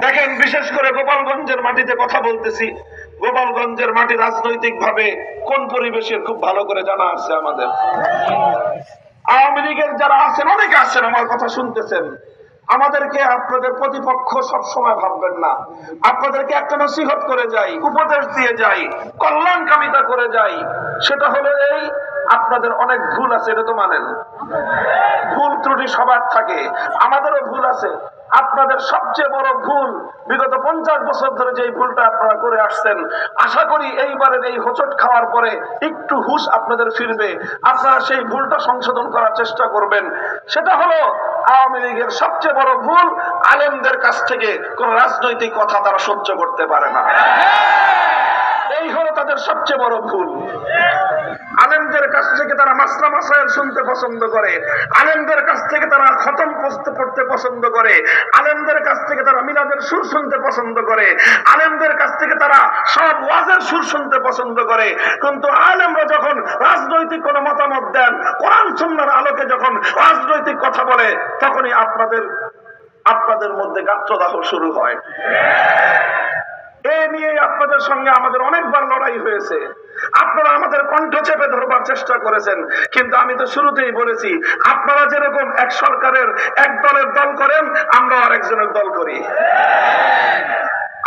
দেখেন, বিশেষ করে গোপালগঞ্জের মাটিতে কথা বলতেছি। গোপালগঞ্জের মাটি রাজনৈতিক ভাবে কোন পরিবেশের খুব ভালো করে জানা আছে আমাদের? আওয়ামী লীগের যারা আছেন, অনেকে আছেন আমার কথা শুনতেছেন। আমাদেরকে আপনাদের প্রতিপক্ষ সব সময় ভাববেন না। আপনাদেরকে একটা নসিহত করে যাই, উপদেশ দিয়ে যাই কল্যাণ কামিতা করে যাই। সেটা হলো এই, আপনাদের অনেক ভুল আছে, এটা তো মানেন। ত্রুটি সবার থাকে, আমাদেরও ভুল আছে। আপনাদের সবচেয়ে বড় ভুল বিগত পঞ্চাশ বছর ধরে যে ভুলটা আপনারা করে আসছেন, আশা করি এইবারের এই হোচট খাওয়ার পরে একটু হুশ আপনাদের ফিরবে। আপনারা সেই ভুলটা সংশোধন করার চেষ্টা করবেন। সেটা হলো, আওয়ামী লীগের সবচেয়ে বড় ভুল আলেমদের কাছ থেকে কোন রাজনৈতিক কথা তারা সহ্য করতে পারে না। এই হলো তাদের সবচেয়ে বড় ভুল। আলেমদের কাছ থেকে তারা মাসলা মাসাইল শুনতে পছন্দ করে। আলেমদের কাছ থেকে তারা খতম পড়তে পছন্দ করে। আলেমদের কাছ থেকে তারা মিলাদের সুর শুনতে পছন্দ করে। আলেমদের কাছ থেকে তারা সব ওয়াজের সুর শুনতে পছন্দ করে। কিন্তু আলেমরা যখন রাজনৈতিক কোনো মতামত দেন, কোরআন সুন্নার আলোকে যখন রাজনৈতিক কথা বলে, তখনই আপনাদের আপনাদের মধ্যে গাত্রদাহ শুরু হয়। আমাদের আপনারা কণ্ঠ চেপে ধরবার চেষ্টা করেছেন, কিন্তু আমি তো শুরুতেই বলেছি, আপনারা যেরকম এক সরকারের, এক দলের দল করেন আমরা আরেকজনের দল করি।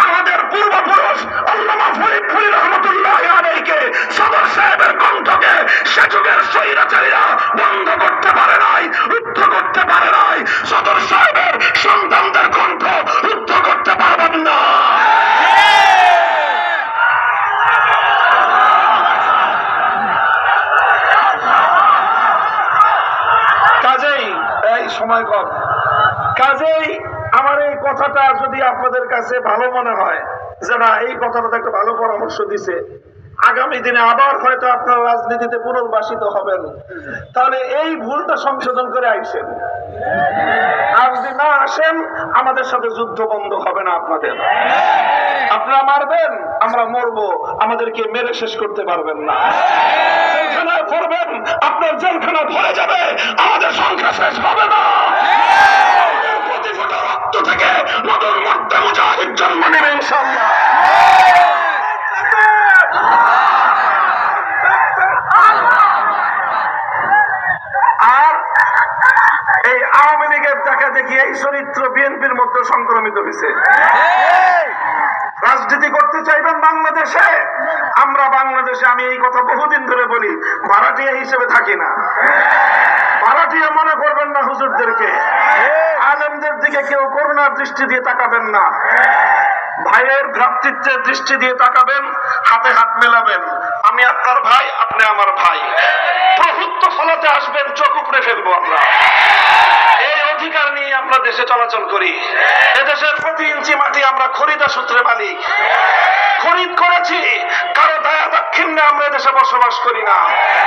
আমাদের পূর্বপুরুষ সময় কম। কাজেই আমার এই কথাটা যদি আপনাদের কাছে ভালো মনে হয়, যে না, এই কথাটা একটা ভালো পরামর্শ দিছে, আগামী দিনে আবার হয়তো আপনারা রাজনীতিতে পুনর্বাসিত হবেন। তাহলে এই ভুলটা সংশোধন করে আইসেন। আর যদি না আসেন, আমাদের সাথে যুদ্ধ বন্ধ হবে না আপনাদের। আপনারা মারবেন, আমরা মরবো, আমাদেরকে মেরে শেষ করতে পারবেন না। আপনার জেলখানা ভরে যাবে, আমাদের সংখ্যা আওয়ামী লীগের দেখা দেখি এই চরিত্র বিএনপির মধ্যে সংক্রমিত হয়েছে রাজনীতি করতে চাইবেন বাংলাদেশে? আমরা বাংলাদেশে, আমি এই কথা বহুদিন ধরে বলি ভাড়াটিয়া হিসেবে থাকি না। ভাড়াটিয়া মনে করবেন না হুজুরদেরকে। আলেমদের দিকে কেউ করুণার দৃষ্টি দিয়ে তাকাবেন না। ভাইয়ের ভ্রাতৃত্বের দৃষ্টি দিয়ে তাকাবেন, হাতে হাত মেলাবেন। আমি আপনার ভাই, আপনি আমার ভাই। প্রভুত্ব ফলাতে আসবেন, চোখ উপড়ে ফেলব আমরা এই অধিকার নিয়ে আমরা দেশে চলাচল করি। এদেশের প্রতি ইঞ্চি মাটি আমরা খরিদা সূত্রে মালিক। খরিদ করেছি, কারও দয়া দাক্ষিণ্যে আমরা দেশে বসবাস করি না।